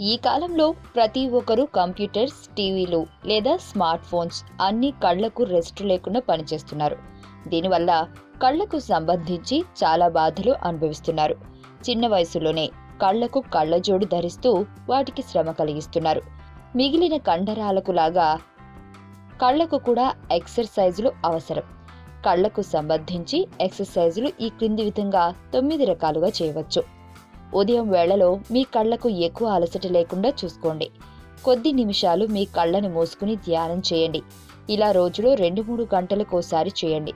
ఈ కాలంలో ప్రతి ఒక్కరూ కంప్యూటర్స్ టీవీలు లేదా స్మార్ట్ ఫోన్స్ అన్ని కళ్ళకు రెస్ట్ లేకుండా పనిచేస్తున్నారు. దీనివల్ల కళ్ళకు సంబంధించి చాలా బాధలు అనుభవిస్తున్నారు. చిన్న వయసులోనే కళ్ళకు కళ్ళజోడు ధరిస్తూ వాటికి శ్రమ కలిగిస్తున్నారు. మిగిలిన కండరాలకు లాగా కళ్ళకు కూడా ఎక్సర్సైజులు అవసరం. కళ్ళకు సంబంధించి ఎక్సర్సైజులు ఈ క్రింది విధంగా తొమ్మిది రకాలుగా చేయవచ్చు. ఉదయం వేళలో మీ కళ్ళకు ఎక్కువ అలసట లేకుండా చూసుకోండి. కొద్ది నిమిషాలు మీ కళ్ళని మూసుకుని ధ్యానం చేయండి. ఇలా రోజులో రెండు మూడు గంటలకోసారి చేయండి.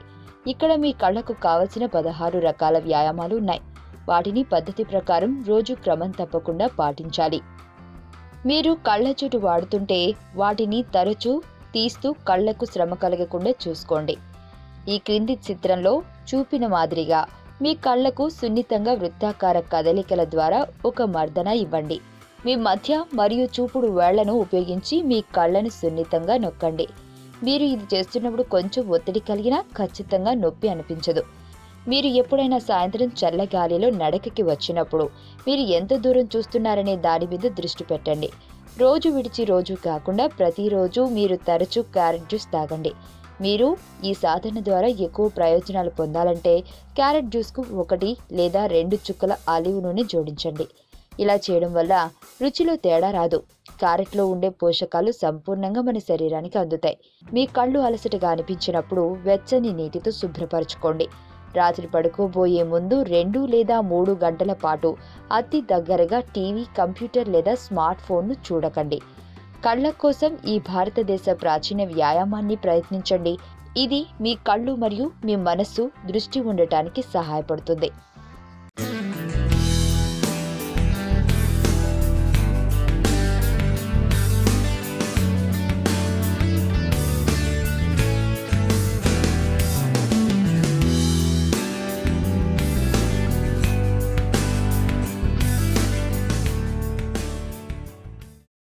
ఇక్కడ మీ కళ్ళకు కావలసిన పదహారు రకాల వ్యాయామాలు ఉన్నాయి. వాటిని పద్ధతి ప్రకారం రోజు క్రమం తప్పకుండా పాటించాలి. మీరు కళ్ళ కళ్ళజోడు వాడుతుంటే వాటిని తరచూ తీస్తూ కళ్ళకు శ్రమ కలగకుండా చూసుకోండి. ఈ క్రింది చిత్రంలో చూపిన మాదిరిగా మీ కళ్ళకు సున్నితంగా వృత్తాకార కదలికల ద్వారా ఒక మర్దన ఇవ్వండి. మీ మధ్య మరియు చూపుడు వేళ్ళను ఉపయోగించి మీ కళ్ళను సున్నితంగా నొక్కండి. మీరు ఇది చేస్తున్నప్పుడు కొంచెం ఒత్తిడి కలిగినా ఖచ్చితంగా నొప్పి అనిపించదు. మీరు ఎప్పుడైనా సాయంత్రం చల్లగాలిలో నడకకి వచ్చినప్పుడు మీరు ఎంత దూరం చూస్తున్నారనే దాని మీద దృష్టి పెట్టండి. రోజు విడిచి రోజు కాకుండా ప్రతిరోజు మీరు తరచూ క్యారెట్ జ్యూస్ తాగండి. మీరు ఈ సాధన ద్వారా ఎక్కువ ప్రయోజనాలు పొందాలంటే క్యారెట్ జ్యూస్కు ఒకటి లేదా రెండు చుక్కల ఆలివ్ నూనె జోడించండి. ఇలా చేయడం వల్ల రుచిలో తేడా రాదు. క్యారెట్లో ఉండే పోషకాలు సంపూర్ణంగా మన శరీరానికి అందుతాయి. మీ కళ్ళు అలసటగా అనిపించినప్పుడు వెచ్చని నీటితో శుభ్రపరచుకోండి. రాత్రి పడుకోబోయే ముందు రెండు లేదా మూడు గంటల పాటు అతి దగ్గరగా టీవీ కంప్యూటర్ లేదా స్మార్ట్ ఫోన్ను చూడకండి. కళ్ళ కోసం ఈ భారతదేశ ప్రాచీన వ్యాయామాన్ని ప్రయత్నించండి. ఇది మీ కళ్ళు మరియు మీ మనస్సు దృష్టి ఉండటానికి సహాయపడుతుంది.